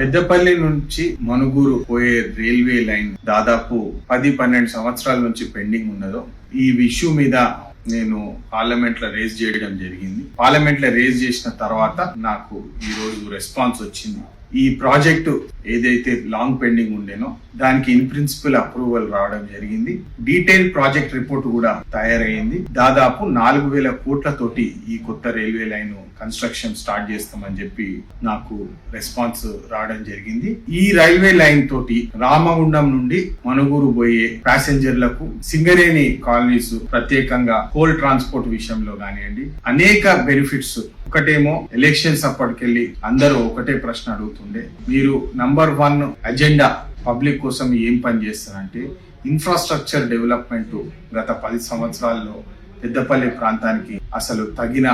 పెద్దపల్లి నుంచి మనుగూరు పోయే railway line దాదాపు పది పన్నెండు సంవత్సరాల నుంచి పెండింగ్ ఉన్నదో ఈ ఇష్యూ మీద నేను పార్లమెంట్లో రేజ్ చేయడం జరిగింది. పార్లమెంట్లో రేజ్ చేసిన తర్వాత నాకు ఈ రోజు రెస్పాన్స్ వచ్చింది. ఈ ప్రాజెక్టు ఏదైతే లాంగ్ పెండింగ్ ఉండేనో దానికి ఇన్ ప్రిన్సిపల్ అప్రూవల్ రావడం జరిగింది. డీటెయిల్ ప్రాజెక్ట్ రిపోర్ట్ కూడా తయారైంది. దాదాపు నాలుగు వేల కోట్లతోటి ఈ కొత్త రైల్వే లైన్ కన్స్ట్రక్షన్ స్టార్ట్ చేస్తామని చెప్పి నాకు రెస్పాన్స్ రావడం జరిగింది. ఈ రైల్వే లైన్ తోటి రామగుండం నుండి మనుగూరు పోయే ప్యాసింజర్లకు సింగరేణి కాలనీస్ ప్రత్యేకంగా కోల్ ట్రాన్స్పోర్ట్ విషయంలో కానివ్వండి అనేక బెనిఫిట్స్ ఒకటేమో ఎలక్షన్స్ అప్పటికెళ్ళి అందరూ ఒకటే ప్రశ్న అడుగుతుండే. మీరు నంబర్ వన్ అజెండా పబ్లిక్ కోసం ఏం పని చేస్తారంటే ఇన్ఫ్రాస్ట్రక్చర్ డెవలప్మెంట్ గత పది సంవత్సరాల్లో పెద్దపల్లి ప్రాంతానికి అసలు తగిన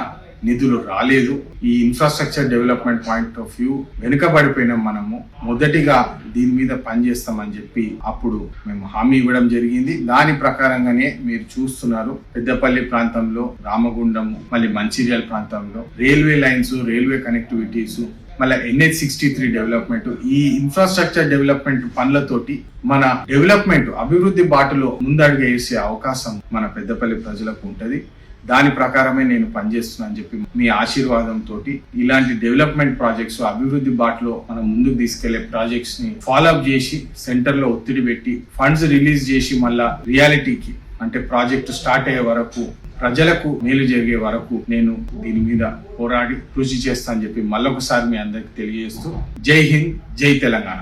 నిధులు రాలేదు. ఈ infrastructure development point of view వెనుకబడిపోయినాం మనము మొదటిగా దీని మీద పనిచేస్తామని చెప్పి అప్పుడు మేము హామీ ఇవ్వడం జరిగింది. దాని ప్రకారంగానే మీరు చూస్తున్నారు. పెద్దపల్లి ప్రాంతంలో రామగుండము మళ్ళీ మంచిర్యాల ప్రాంతంలో రైల్వే లైన్స్ రైల్వే కనెక్టివిటీస్ మళ్ళీ ఎన్హెచ్ సిక్స్టీ త్రీ డెవలప్మెంట్ ఈ ఇన్ఫ్రాస్ట్రక్చర్ డెవలప్మెంట్ పనులతోటి మన డెవలప్మెంట్ అభివృద్ధి బాటలో ముందడుగు వేసే అవకాశం మన పెద్దపల్లి ప్రజలకు ఉంటుంది. దాని ప్రకారమే నేను పనిచేస్తున్నాను చెప్పి మీ ఆశీర్వాదంతో ఇలాంటి డెవలప్మెంట్ ప్రాజెక్ట్స్ అభివృద్ధి బాటలో మనం ముందుకు తీసుకెళ్ళే ప్రాజెక్ట్స్ని ఫాలో అప్ చేసి సెంటర్లో ఒత్తిడి పెట్టి ఫండ్స్ రిలీజ్ చేసి మళ్ళా రియాలిటీకి అంటే ప్రాజెక్ట్ స్టార్ట్ అయ్యే వరకు ప్రజలకు మేలు జరిగే వరకు నేను దీని మీద పోరాడి కృషి చేస్తానని చెప్పి మళ్ళొకసారి మీ అందరికి తెలియజేస్తూ జై హింద్ జై తెలంగాణ.